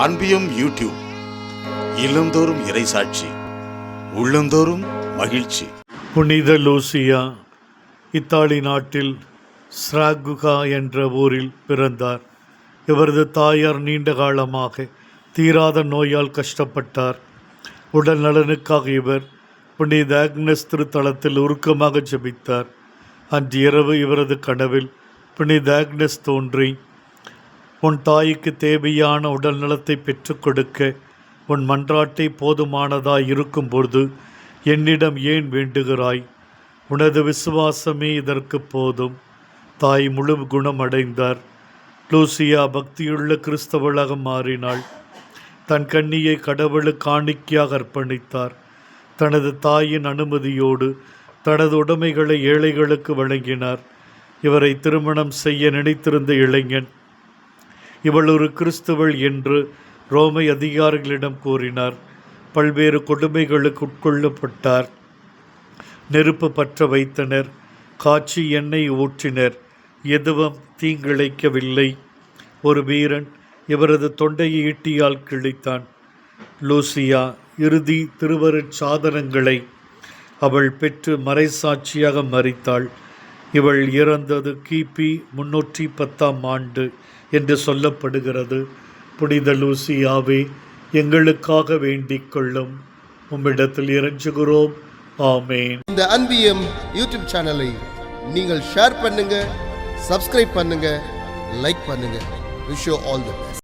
அன்பியும் YouTube இல்லந்தோறும் இறைசாட்சி உள்ளந்தோறும் மகிழ்ச்சி. புனித லூசியா இத்தாலி நாட்டில் ஸ்ராகுகா என்ற ஊரில் பிறந்தார். இவரது தாயார் நீண்ட காலமாக தீராத நோயால் கஷ்டப்பட்டார். உடல் நலனுக்காக இவர் புனித அக்னஸ் திருத்தலத்தில் உருக்கமாக ஜெபித்தார். அன்று இரவு இவரது கனவில் புனித அக்னஸ் தோன்றி உன் தாய்க்கு தேவையான உடல் நலத்தை பெற்றுக் கொடுக்க உன் மன்றாட்டை போதுமானதாய் இருக்கும்பொழுது என்னிடம் ஏன் வேண்டுகிறாய்? உனது விசுவாசமே இதற்கு போதும். தாய் முழு குணமடைந்தார். லூசியா பக்தியுள்ள கிறிஸ்தவளாக மாறினாள். தன் கண்ணியை கடவுளுக்கு காணிக்கையாக அர்ப்பணித்தார். தனது தாயின் அனுமதியோடு தனது உடைமைகளை ஏழைகளுக்கு வழங்கினார். இவரை திருமணம் செய்ய நினைத்திருந்த இளைஞன் இவள் ஒரு கிறிஸ்துவள் என்று ரோமை அதிகாரிகளிடம் கூறினார். பல்வேறு கொடுமைகளுக்கு உட்கொள்ளப்பட்டார். நெருப்பு பற்ற வைத்தனர். காய்ச்சி எண்ணெய் ஊற்றினர். எதுவும் தீங்கிழைக்கவில்லை. ஒரு வீரன் இவரது தொண்டையை ஈட்டியால் கிழித்தான். லூசியா இறுதி திருவருட் சாதனங்களை அவள் பெற்று மறைசாட்சியாக மறித்தாள். இவள் இறந்தது கிபி முன்னூற்றி பத்தாம் ஆண்டு என்று சொல்லப்படுகிறது. புனித லூசியாவே எங்களுக்காக வேண்டிக் கொள்ளும். உம்மிடத்தில் இறைஞ்சுகிறோம். ஆமேன். இந்த அன்பியம் யூடியூப் சேனலை நீங்கள் ஷேர் பண்ணுங்க சப்ஸ்கிரைப் பண்ணுங்க லைக் பண்ணுங்க. Wish all the best